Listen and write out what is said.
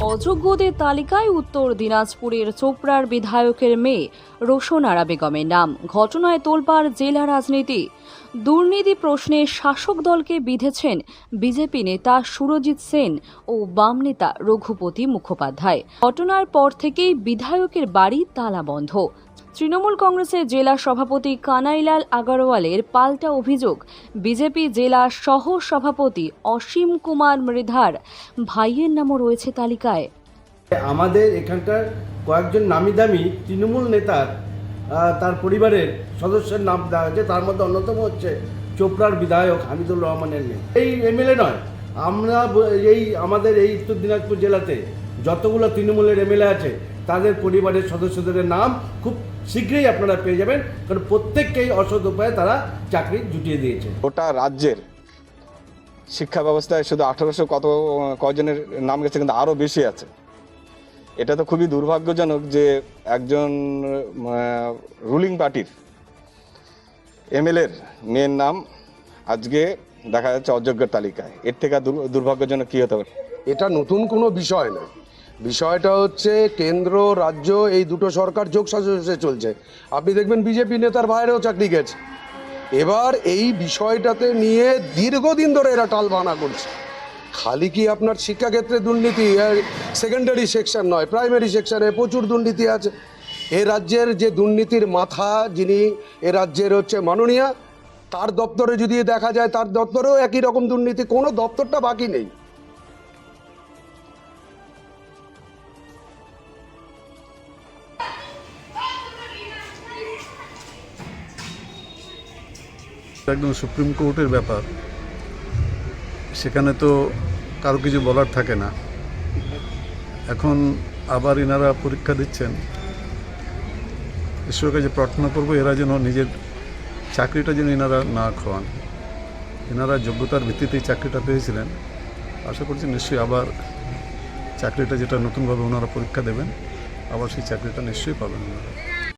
অযোগ্যদের তালিকায় উত্তর দিনাজপুরের চোপড়ার বিধায়কের মেয়ে রোশনারা বেগমের নাম। ঘটনায় তোলপার জেলা রাজনীতি। দুর্নীতি প্রশ্নে শাসক দলকে বিঁধেছেন বিজেপি নেতা সুরজিৎ সেন ও বাম নেতা রঘুপতি মুখোপাধ্যায়। ঘটনার পর থেকেই বিধায়কের বাড়ি তালা বন্ধ তৃণমূল কংগ্রেসের জেলা সভাপতি কানাইলাল আগরওয়ালের পাল্টা অভিযোগ। বিজেপি জেলা সহ সভাপতি অসীম কুমার মৃধার ভাইয়ের নামও রয়েছে তালিকায়। আমাদের এখানকার কয়েকজন নামি দামি তৃণমূল নেতার তার পরিবারের সদস্যের নাম দেওয়া হয়েছে। তার মধ্যে অন্যতম হচ্ছে চোপড়ার বিধায়ক হামিদুর রহমানের মেয়ে। এই এমএলএ নয়, আমরা এই আমাদের এই উত্তর দিনাজপুর জেলাতে যতগুলো তৃণমূলের এমএলএ আছে, তাদের পরিবারের সদস্যদের নাম খুব শীঘ্রই আপনারা পেয়ে যাবেন কারণ প্রত্যেককেই অসৎ উপায়ে তারা চাকরি জুটিয়ে দিয়েছে। গোটা রাজ্যের শিক্ষা ব্যবস্থায় শুধু আঠারোশো কত কজনের নাম গেছে কিন্তু আরও বেশি আছে। এটা তো খুবই দুর্ভাগ্যজনক যে একজন রুলিং পার্টির এমএলএর মেয়ের নাম আজকে দেখা যাচ্ছে অযোগ্যের তালিকায়। এর থেকে দুর্ভাগ্যজনক কী হতে পারে? এটা নতুন কোনো বিষয় না। বিষয়টা হচ্ছে কেন্দ্র, রাজ্য, এই দুটো সরকার যোগ সাজসে চলছে। আপনি দেখবেন বিজেপি নেতার বাইরেও চাকরি গেছে। এবার এই বিষয়টাতে নিয়ে দীর্ঘদিন ধরে এরা টাল টালবানা করছে। খালি কি আপনার শিক্ষাক্ষেত্রে দুর্নীতি সেকেন্ডারি সেকশন নয় প্রাইমারি সেকশনে প্রচুর দুর্নীতি আছে। এ রাজ্যের যে দুর্নীতির মাথা, যিনি এ রাজ্যের হচ্ছে মাননীয়া, তার দপ্তরে যদি দেখা যায়, তার দপ্তরেও একই রকম দুর্নীতি, কোনো দপ্তরটা বাকি নেই। একদম সুপ্রিম কোর্টের ব্যাপার। সেখানে তো কারও কিছু বলার থাকে না। এখন আবার এনারা পরীক্ষা দিচ্ছেন। ঈশ্বরের কাছে প্রার্থনা করব এরা যেন নিজের চাকরিটা যেন এনারা না খাওয়ান এনারা যোগ্যতার ভিত্তিতেই চাকরিটা পেয়েছিলেন। আশা করছি নিশ্চয়ই আবার চাকরিটা যেটা নতুনভাবে ওনারা পরীক্ষা দেবেন, আবার সেই চাকরিটা নিশ্চয়ই পাবেন। ওনারা